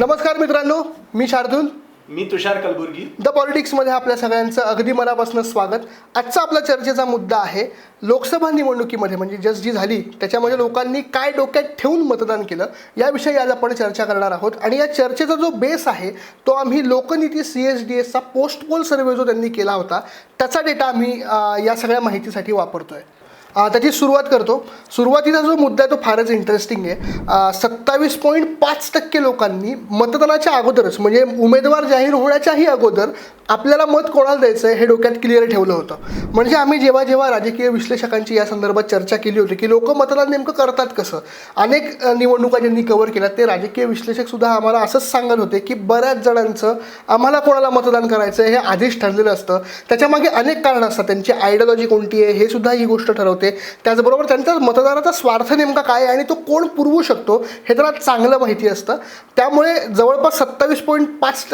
नमस्कार मित्रांनो मी शार्दूल. मी तुषार कलबुर्गी. द पॉलिटिक्समध्ये आपल्या सगळ्यांचं अगदी मनापासून स्वागत. आजचा आपला चर्चेचा मुद्दा आहे लोकसभा निवडणुकीमध्ये म्हणजे जस्ट जी झाली त्याच्यामध्ये लोकांनी काय डोक्यात ठेवून मतदान केलं याविषयी आज आपण चर्चा करणार आहोत. आणि या चर्चेचा जो बेस आहे तो आम्ही लोकनीती सी एस डी एसचा पोस्ट पोल सर्वे जो त्यांनी केला होता त्याचा डेटा आम्ही या सगळ्या माहितीसाठी वापरतोय. अ, त्याची सुरुवात करतो. सुरुवातीचा जो मुद्दा आहे तो फारच इंटरेस्टिंग आहे. सत्तावीस पॉईंट पाच टक्के लोकांनी मतदानाच्या अगोदरच म्हणजे उमेदवार जाहीर होण्याच्याही अगोदर आपल्याला मत कोणाला द्यायचं आहे हे डोक्यात क्लिअर ठेवलं होतं. म्हणजे आम्ही जेव्हा जेव्हा राजकीय विश्लेषकांची या संदर्भात चर्चा केली होती की लोक मतदान नेमकं करतात कसं? अनेक निवडणुका ज्यांनी कव्हर केल्या ते राजकीय विश्लेषकसुद्धा आम्हाला असंच सांगत होते की बऱ्याच जणांचं आम्हाला कोणाला मतदान करायचं आहे हे आधीच ठरलेलं असतं. त्याच्यामागे अनेक कारणं असतात त्यांची आयडियॉलॉजी कोणती आहे हे सुद्धा ही गोष्ट ठरवते त्याचबरोबर त्यांचा मतदाराचा स्वार्थ नेमका काय आहे आणि तो कोण पुरवू शकतो हे त्याला चांगलं माहिती असतं. त्यामुळे जवळपास सत्तावीस पॉईंट पाच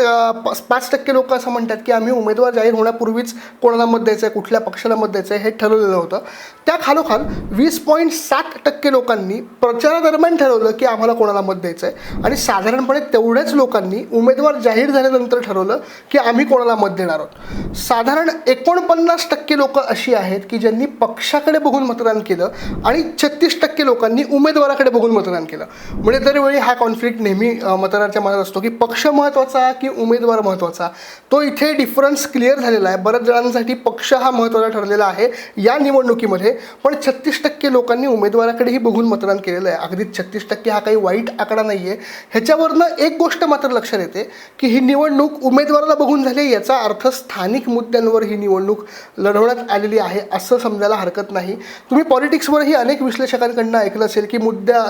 पाच- पाच टक्के लोक असं म्हणतात की आम्ही उमेदवार जाहीर होण्यापूर्वीच कोणाला मत द्यायचं आहे कुठल्या पक्षाला मत द्यायचं आहे हे ठरवलेलं होतं. त्या खालोखाल वीस पॉईंट सात टक्के लोकांनी प्रचारादरम्यान ठरवलं की आम्हाला कोणाला मत द्यायचं आहे आणि साधारणपणे तेवढ्याच लोकांनी उमेदवार जाहीर झाल्यानंतर ठरवलं की आम्ही कोणाला मत देणार आहोत. साधारण एकोणपन्नास टक्के लोक अशी आहेत की ज्यांनी पक्षाकडे बघून मतदान केलं आणि छत्तीस टक्के लोकांनी उमेदवाराकडे बघून मतदान केलं. म्हणजे दरवेळी हा कॉन्फ्लिक्ट नेहमी अ, मतदाराच्या मनात असतो की पक्ष महत्त्वाचा की उमेदवार महत्त्वाचा तो इथे डिफरन्स क्लिअर झालेला आहे. बऱ्याच जणांसाठी पक्ष हा महत्त्वाचा ठरलेला आहे या निवडणुकीमध्ये. पण छत्तीस टक्के लोकांनी उमेदवाराकडेही बघून मतदान केलेलं आहे. अगदी छत्तीस टक्के हा काही वाईट आकडा नाही आहे ह्याच्यावरनं एक गोष्ट मात्र लक्षात येते की ही निवडणूक उमेदवाराला बघून झाली याचा अर्थ स्थानिक मुद्द्यांवर ही निवडणूक लढवण्यात आलेली आहे असं समजायला हरकत नाही. तुम्ही पॉलिटिक्सवरही अनेक विश्लेषकांकडनं ऐकलं असेल की मुद्द्या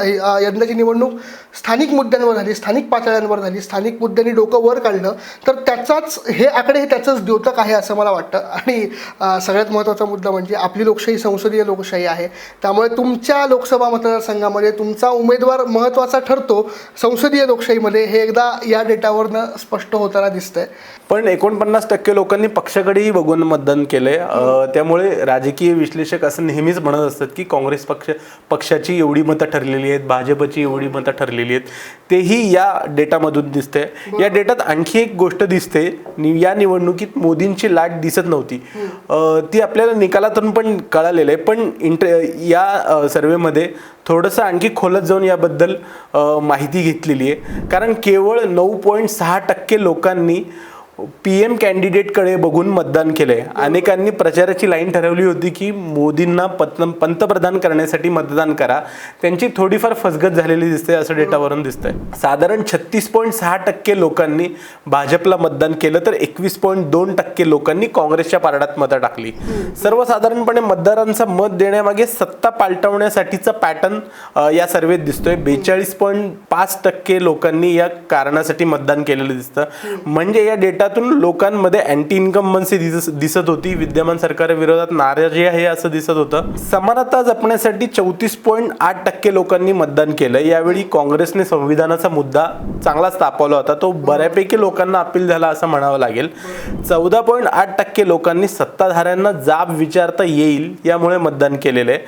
यंदाची निवडणूक स्थानिक मुद्द्यांवर झाली स्थानिक पातळ्यांवर झाली स्थानिक मुद्द्यांनी डोकं वर काढलं तर त्याचाच हे आकडे हे त्याचंच द्योतक आहे असं मला वाटतं. आणि सगळ्यात महत्त्वाचा मुद्दा म्हणजे आपली लोकशाही संसदीय लोकशाही आहे. त्यामुळे तुमच्या लोकसभा मतदारसंघामध्ये तुमचा उमेदवार महत्त्वाचा ठरतो संसदीय लोकशाहीमध्ये हे एकदा या डेटावरनं स्पष्ट होताना दिसतंय. पण एकोणपन्नास टक्के लोकांनी पक्षाकडेही बघून मतदान केलंय. त्यामुळे राजकीय विश्लेषक असं नेहमी नेहमीच म्हणत असतात की काँग्रेस पक्ष पक्षाची एवढी मतं ठरलेली आहेत भाजपची एवढी मतं ठरलेली आहेत. तेही या डेटामधून दिसते या डेटात आणखी एक गोष्ट दिसते. या निवडणुकीत मोदींची लाट दिसत नव्हती. ती आपल्याला निकालातून पण कळालेलं आहे. पण इंटर या सर्वेमध्ये थोडंसं आणखी खोलत जाऊन याबद्दल माहिती घेतलेली आहे. कारण केवळ नऊ पॉईंट सहा टक्के लोकांनी पी एम कॅन्डिडेटकडे बघून मतदान केलंय. अनेकांनी प्रचाराची लाईन ठरवली होती की मोदींना पत पंतप्रधान करण्यासाठी मतदान करा. त्यांची थोडीफार फसगत झालेली दिसते असं डेटावरून दिसतंय. साधारण छत्तीस पॉईंट सहा टक्के लोकांनी भाजपला मतदान केलं तर एकवीस पॉईंट दोन टक्के लोकांनी काँग्रेसच्या पारडात मतं टाकली. सर्वसाधारणपणे मतदारांचं मत देण्यामागे सत्ता पालटवण्यासाठीचा पॅटर्न या सर्वेत दिसतोय. बेचाळीस पॉईंट पाच टक्के लोकांनी या कारणासाठी मतदान केलेलं दिसतं. म्हणजे या डेटा त्यातून लोकांमध्ये अँटी इन्कम्बन्सी दिस दिसत होती. विद्यमान सरकारविरोधात नाराजी आहे असं दिसत होतं. समानता जपण्यासाठी चौतीस पॉईंट आठ टक्के लोकांनी मतदान केलं. यावेळी काँग्रेसने संविधानाचा मुद्दा चांगलाच तापवला होता. तो बऱ्यापैकी लोकांना अपील झाला असं म्हणावं लागेल. चौदा पॉईंट आठ टक्के लोकांनी सत्ताधाऱ्यांना जाब विचारता येईल यामुळे मतदान केलेलं आहे.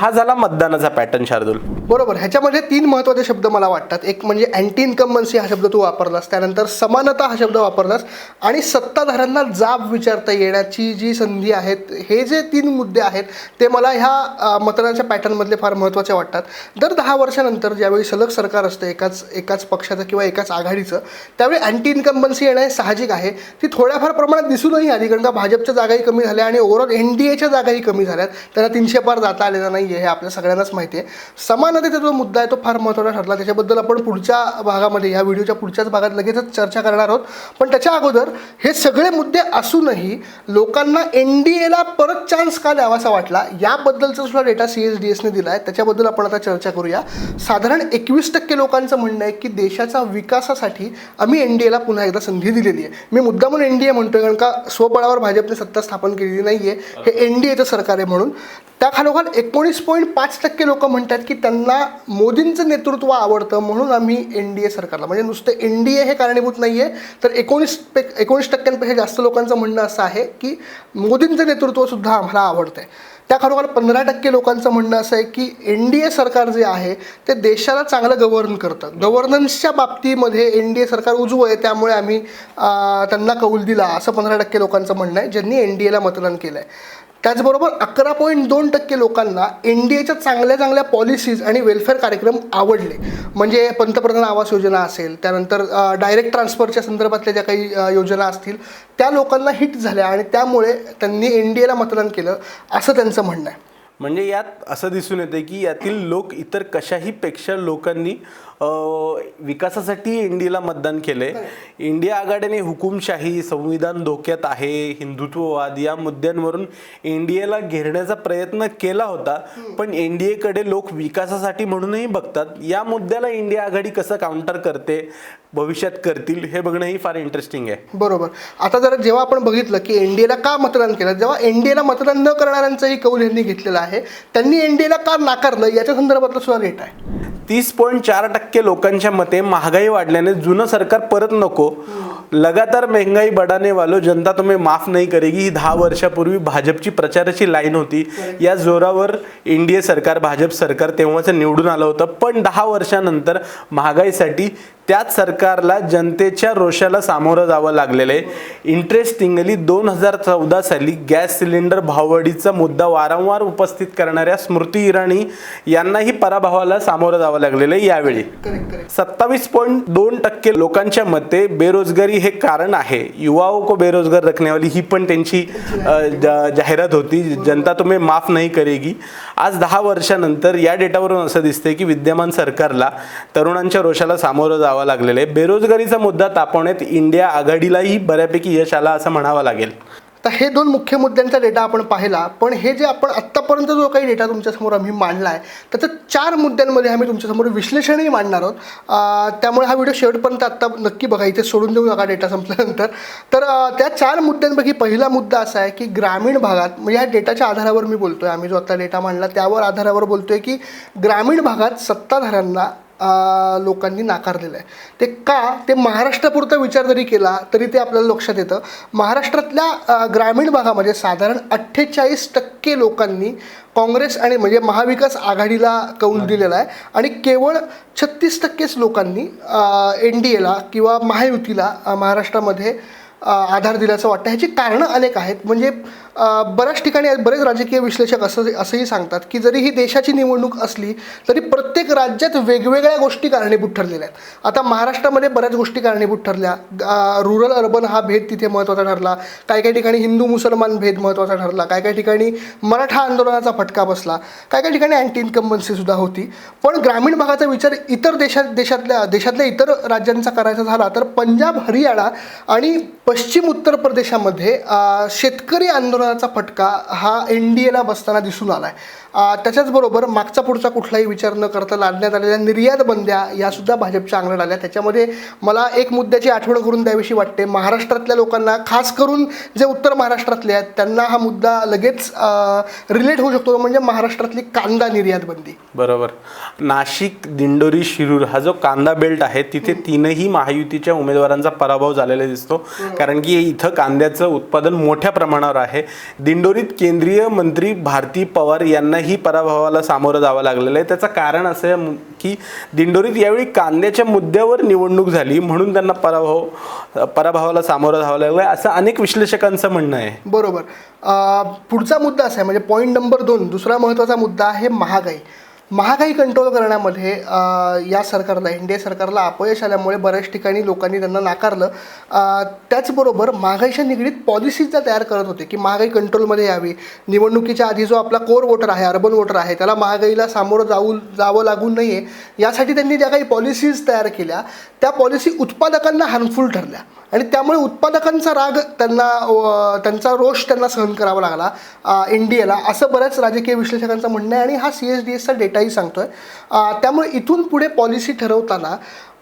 हा झाला मतदानाचा पॅटर्न शार्दूल. बरोबर. ह्याच्यामध्ये तीन महत्त्वाचे शब्द मला वाटतात. एक म्हणजे अँटी इन्कम्बन्सी हा शब्द तू वापरलास. त्यानंतर समानता हा शब्द वापरलास. आणि सत्ताधाऱ्यांना जाब विचारता येण्याची जी संधी आहेत हे जे तीन मुद्दे आहेत ते मला ह्या मतदानाच्या पॅटर्नमधले फार महत्त्वाचे वाटतात. दर दहा वर्षानंतर ज्यावेळी सलग सरकार असतं एकाच एकाच पक्षाचं किंवा एकाच आघाडीचं त्यावेळी अँटी इन्कम्बन्सी येणं हे साहजिक आहे. ती थोड्याफार प्रमाणात दिसूनही आली कारण का भाजपच्या जागाही कमी झाल्या आणि ओव्हरऑल एन डी एच्या जागाही कमी झाल्यात. त्यांना तीनशे पार जाता आलेला नाही आहे हे आपल्या सगळ्यांनाच माहिती आहे समानतेचा जो मुद्दा आहे तो फार महत्त्वाचा ठरला. त्याच्याबद्दल आपण पुढच्या भागामध्ये ह्या व्हिडिओच्या पुढच्याच भागात लगेचच चर्चा करणार आहोत. पण त्याच्या अगोदर हे सगळे मुद्दे असूनही लोकांना एन डी एला परत चान्स का द्यावासा वाटला याबद्दलचा सुद्धा डेटा सी एस डी एसने दिला आहे त्याच्याबद्दल आपण आता चर्चा करूया. साधारण एकवीस टक्के लोकांचं म्हणणं आहे की देशाचा विकासासाठी आम्ही एन डी एला पुन्हा एकदा संधी दिलेली आहे. मी मुद्दा म्हणून एन डी ए म्हणतोय कारण का स्वबळावर भाजपने सत्ता स्थापन केलेली नाही आहे हे एन डी एचं सरकार आहे म्हणून. त्या खालोखाल एकोणीस पॉईंट पाच टक्के लोक म्हणतात की त्यांना मोदींचं नेतृत्व आवडतं म्हणून आम्ही एन डी ए सरकारला. म्हणजे नुसतं एन डी ए हे कारणीभूत नाही आहे तर एकोणीस एक एकोणीस टक्क्यांपेक्षा जास्त लोकांचं म्हणणं असं आहे की मोदींचं नेतृत्वसुद्धा आम्हाला आवडतं आहे त्या खरोखर पंधरा टक्के लोकांचं म्हणणं असं आहे की एन डी ए सरकार जे आहे ते देशाला चांगलं गव्हर्न करतं. गव्हर्नन्सच्या बाबतीमध्ये एन डी ए सरकार उजवं आहे त्यामुळे आम्ही त्यांना कौल दिला असं पंधरा टक्के लोकांचं म्हणणं आहे ज्यांनी एन डी एला मतदान केलं आहे त्याचबरोबर अकरा पॉईंट दोन टक्के लोकांना एन डी एच्या चांगल्या चांगल्या पॉलिसीज आणि वेलफेअर कार्यक्रम आवडले. म्हणजे पंतप्रधान आवास योजना असेल त्यानंतर डायरेक्ट ट्रान्सफरच्या संदर्भातल्या ज्या काही योजना असतील त्या लोकांना हिट झाल्या आणि त्यामुळे त्यांनी एन डी एला मतदान केलं असं त्यांचं म्हणणं आहे. म्हणजे यात असं दिसून येते की यातील लोक इतर कशाहीपेक्षा लोकांनी विकासासाठी इंडियाला मतदान केलंय. इंडिया आघाडीने हुकुमशाही संविधान धोक्यात आहे हिंदुत्ववाद या मुद्द्यांवरून इंडियाला घेरण्याचा प्रयत्न केला होता. पण एनडीएकडे लोक विकासासाठी म्हणूनही बघतात. या मुद्द्याला इंडिया आघाडी कसं काउंटर करते भविष्यात करतील हे बघणंही फार इंटरेस्टिंग आहे. बरोबर. आता जर जेव्हा आपण बघितलं की एन डी एला का मतदान केलं जेव्हा एन डी एला मतदान न करणाऱ्यांचाही कौल यांनी घेतलेला आहे त्यांनी एन डी एला का नाकारलं याच्या संदर्भातला सुद्धा डेटा आहे. तीस पॉईंट चार टक्के लोकांच्या मते महागाई वाढल्याने जुनं सरकार परत नको. लगातार महंगाई बढाने वालो जनता तुम्हें माफ नाही करेगी। ही दहा वर्षापूर्वी भाजपची प्रचाराची लाईन होती. या जोरावर इंडिया सरकार भाजप सरकार तेव्हाच निवडून आलं होतं. पण दहा वर्षानंतर महागाईसाठी त्याच सरकारला जनतेच्या रोषाला सामोरं जावं लागलेलं आहे. इंटरेस्टिंगली दोन हजार चौदा साली गॅस सिलेंडर भाववाढीचा मुद्दा वारंवार उपस्थित करणाऱ्या स्मृती इराणी यांनाही पराभवाला सामोरं जावं लागलेलं आहे यावेळी. सत्तावीस पॉईंट दोन टक्के लोकांच्या मते बेरोजगारी हे कारण आहे. युवाओं को बेरोजगार रखने वाली ही पण त्यांची जाहिरात होती. जनता तुम्ही माफ नाही करेगी. आज दहा वर्षानंतर या डेटावरून असं दिसतंय की विद्यमान सरकारला तरुणांच्या रोषाला सामोरं जावं लागलेलं आहे. बेरोजगारीचा मुद्दा तापवण्यात इंडिया आघाडीलाही बऱ्यापैकी यश आला असं म्हणावं लागेल. तर हे दोन मुख्य मुद्द्यांचा डेटा आपण पाहिला पण हे जे आपण आत्तापर्यंत जो काही डेटा तुमच्यासमोर आम्ही मांडला आहे त्याचं चार मुद्द्यांमध्ये आम्ही तुमच्यासमोर विश्लेषणही मांडणार आहोत. त्यामुळे हा व्हिडिओ शेवटपर्यंत आत्ता नक्की बघा इथे सोडून देऊ नका डेटा संपल्यानंतर. तर त्या चार मुद्द्यांपैकी पहिला मुद्दा असा आहे की ग्रामीण भागात म्हणजे ह्या डेटाच्या आधारावर मी बोलतो आहे आम्ही जो आता डेटा मांडला त्यावर आधारावर बोलतो आहे की ग्रामीण भागात सत्ताधाऱ्यांना लोकांनी नाकारलेलं आहे. ते का? ते महाराष्ट्रापुरता विचार जरी केला तरी ते आपल्याला लक्षात येतं. महाराष्ट्रातल्या ग्रामीण भागामध्ये साधारण अठ्ठेचाळीस टक्के लोकांनी काँग्रेस आणि म्हणजे महाविकास आघाडीला कौल दिलेला आहे आणि केवळ छत्तीस टक्केच लोकांनी एन डी एला किंवा महायुतीला महाराष्ट्रामध्ये आधार दिल्याचं वाटतं. ह्याची कारणं अनेक आहेत. म्हणजे बऱ्याच ठिकाणी बरेच राजकीय विश्लेषक असं असंही सांगतात की जरी ही देशाची निवडणूक असली तरी प्रत्येक राज्यात वेगवेगळ्या गोष्टी कारणीभूत ठरलेल्या आहेत. आता महाराष्ट्रामध्ये बऱ्याच गोष्टी कारणीभूत ठरल्या. रुरल अर्बन हा भेद तिथे महत्त्वाचा ठरला. काही काही ठिकाणी हिंदू मुसलमान भेद महत्त्वाचा ठरला. काही काही ठिकाणी मराठा आंदोलनाचा फटका बसला. काही काही ठिकाणी अँटी इन्कम्बन्सीसुद्धा होती. पण ग्रामीण भागाचा विचार इतर देशात देशातल्या देशातल्या इतर राज्यांचा करायचा झाला तर पंजाब हरियाणा आणि पश्चिम उत्तर प्रदेशामध्ये शेतकरी आंदोलन आंदोलनाचा फटका हा एन डी एला बसताना दिसून आला आहे त्याच्याचबरोबर मागचा पुढचा कुठलाही विचार न करता लादण्यात आलेल्या निर्यात बंद्या यासुद्धा भाजपच्या अंगणात आल्या. त्याच्यामध्ये मला एक मुद्द्याची आठवण करून द्यावीशी वाटते. महाराष्ट्रातल्या लोकांना खास करून जे उत्तर महाराष्ट्रातले आहेत त्यांना हा मुद्दा लगेच रिलेट होऊ शकतो. म्हणजे महाराष्ट्रातली कांदा निर्यात बंदी. बरोबर. नाशिक दिंडोरी शिरूर हा जो कांदा बेल्ट आहे तिथे तीनही महायुतीच्या उमेदवारांचा पराभव झालेला दिसतो. कारण की इथं कांद्याचं उत्पादन मोठ्या प्रमाणावर आहे. दिंडोरीत केंद्रीय मंत्री भारती पवार ही पराभवाला सामोरं जावं लागलेलं आहे. त्याचं कारण असं आहे की दिंडोरीत यावेळी कांद्याच्या मुद्द्यावर निवडणूक झाली म्हणून त्यांना पराभव पराभवाला सामोरं जावं लागलं आहे असं अनेक विश्लेषकांचं म्हणणं आहे. बरोबर. पुढचा मुद्दा असा आहे म्हणजे पॉईंट नंबर दोन दुसरा महत्त्वाचा मुद्दा आहे महागाई. महागाई कंट्रोल करण्यामध्ये या सरकारला एन डी ए सरकारला अपयश आल्यामुळे बऱ्याच ठिकाणी लोकांनी त्यांना नाकारलं. त्याचबरोबर महागाईच्या निगडीत पॉलिसीज तयार करत होते की महागाई कंट्रोलमध्ये यावी. निवडणुकीच्या आधी जो आपला कोर वोटर आहे अर्बन वोटर आहे त्याला महागाईला सामोरं जाऊ जावं लागू नये. यासाठी त्यांनी ज्या काही पॉलिसीज तयार केल्या त्या पॉलिसी उत्पादकांना हार्मफुल ठरल्या. आणि त्यामुळे उत्पादकांचा राग त्यांना त्यांचा रोष त्यांना सहन करावा लागला एन डी एला असं बऱ्याच राजकीय विश्लेषकांचं म्हणणं आहे आणि हा सी एस डी एसचा डेटाही सांगतोय. त्यामुळे इथून पुढे पॉलिसी ठरवताना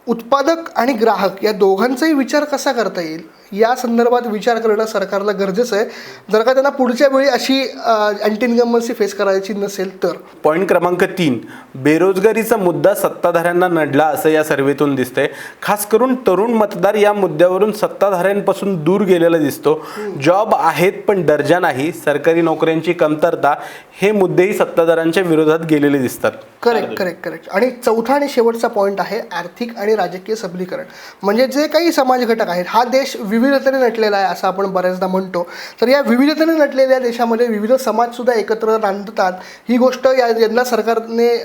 उत्पादक आणि ग्राहक या दोघांचाही विचार कसा करता येईल? या संदर्भात विचार करणं सरकारला गरजेचं आहे. जर का त्यांना पुढच्या वेळी अशी अँटी इन्कम्बन्सी फेस करायची नसेल तर. पॉईंट क्रमांक तीन. बेरोजगारीचा मुद्दा सत्ताधाऱ्यांना नडला असं या सर्वेतून दिसतंय. खास करून तरुण मतदार या मुद्द्यावरून सत्ताधाऱ्यांपासून दूर गेलेला दिसतो. जॉब आहेत पण दर्जा नाही. सरकारी नोकऱ्यांची कमतरता हे मुद्देही सत्ताधाऱ्यांच्या विरोधात गेलेले दिसतात. करेक्ट करेक्ट करेक्ट आणि चौथा आणि शेवटचा पॉईंट आहे आर्थिक आणि राजकीय सबलीकरण. म्हणजे जे काही समाज घटक आहेत हा देश विविधतेने नटलेला आहे असं आपण बऱ्याचदा म्हणतो. तर या विविधतेने नटलेल्या देशामध्ये विविध समाजसुद्धा एकत्र नांदतात ही गोष्ट या यंदा सरकारने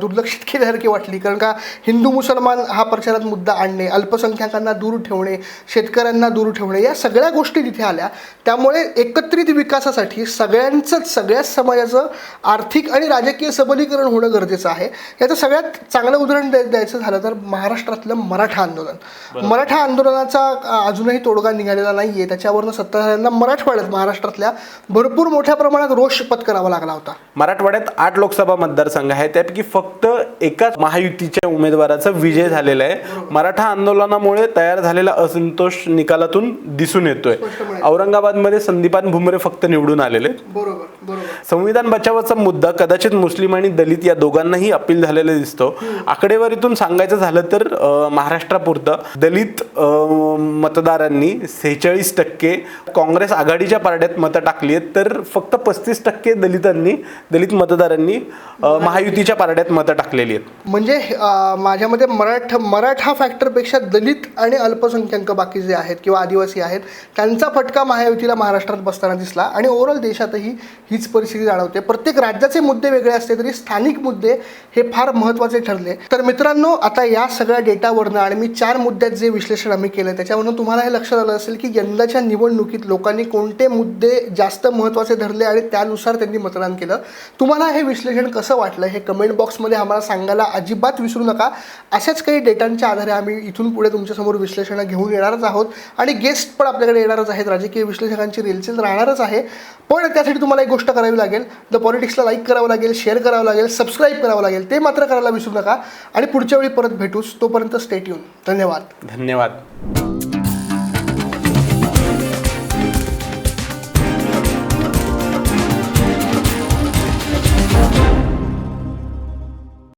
दुर्लक्षित केल्यासारखी वाटली. कारण का हिंदू मुसलमान हा प्रचारात मुद्दा आणणे अल्पसंख्याकांना दूर ठेवणे शेतकऱ्यांना दूर ठेवणे या सगळ्या गोष्टी तिथे आल्या. त्यामुळे एकत्रित विकासासाठी सगळ्यांचंच सगळ्याच समाजाचं आर्थिक आणि राजकीय सबलीकरण होणं गरजेचं आहे. याचं सगळ्यात चांगलं उदाहरण द्याय- द्यायचं झालं तर महाराष्ट्रातलं मराठा आंदोलन. मराठा आंदोलनाचा अजूनही तोडगा निघालेला नाही आहे त्याच्यावरनं सत्ताधाऱ्यांना मराठवाड्यात महाराष्ट्रातल्या भरपूर मोठ्या प्रमाणात रोष पत्करावा लागला होता. मराठवाड्यात आठ लोकसभा मतदारसंघ आहे त्यापैकी फक्त एकाच महायुतीच्या उमेदवाराचा विजय झालेला आहे. मराठा आंदोलनामुळे तयार झालेला असंतोष निकालातून दिसून येतोय. औरंगाबादमध्ये संदीपान भुमरे फक्त निवडून आलेले संविधान बचावाचा मुद्दा कदाचित मुस्लिम आणि दलित या दोघांनाही अपील झालेला दिसतो. आकडेवारीतून सांगायचं झालं तर महाराष्ट्रापुरतं दलित अं, मतदारांनी सेहेचाळीस टक्के काँग्रेस आघाडीच्या पारड्यात मतं टाकली आहेत. तर फक्त पस्तीस टक्के दलितांनी दलित मतदारांनी महायुतीच्या पारड्यात मतं टाकलेली आहेत. म्हणजे माझ्या मते मराठ मराठा फॅक्टरपेक्षा दलित आणि अल्पसंख्याक बाकी जे आहेत किंवा आदिवासी आहेत त्यांचा फटका महायुतीला महाराष्ट्रात बसताना दिसला आणि ओव्हरऑल देशातही हीच परिस्थिती जाणवते. प्रत्येक राज्याचे मुद्दे वेगळे असले तरी स्थानिक मुद्दे हे फार महत्त्वाचे ठरले. तर मित्रांनो आता या सगळ्या डेटावरनं आणि मी चार मुद्द्यात जे विश्लेषण आम्ही केलं त्याच्यावरनं तुम्हाला हे लक्षात आलं असेल की यंदाच्या निवडणुकीत लोकांनी कोणते मुद्दे जास्त महत्त्वाचे धरले आणि त्यानुसार त्यांनी मतदान केलं. तुम्हाला हे विश्लेषण कसं वाटलं? हे कमेंट बॉक्समध्ये आम्हाला सांगायला अजिबात विसरू नका. अशाच काही डेटांच्या आधारे आम्ही इथून पुढे तुमच्यासमोर विश्लेषणं घेऊन येणारच आहोत. आणि गेस्ट पण आपल्याकडे येणारच आहेत. राजकीय विश्लेषकांची रेलचेल राहणारच आहे. पण त्यासाठी तुम्हाला एक गोष्ट करावी लागेल. द पॉलिटिक्सला लाईक करावं लागेल शेअर करावं लागेल सबस्क्राईब करावं लागेल. ते मात्र करायला विसरू नका. आणि पुढच्या वेळी परत भेटूच तोपर्यंत स्टेट येऊन धन्यवाद. धन्यवाद.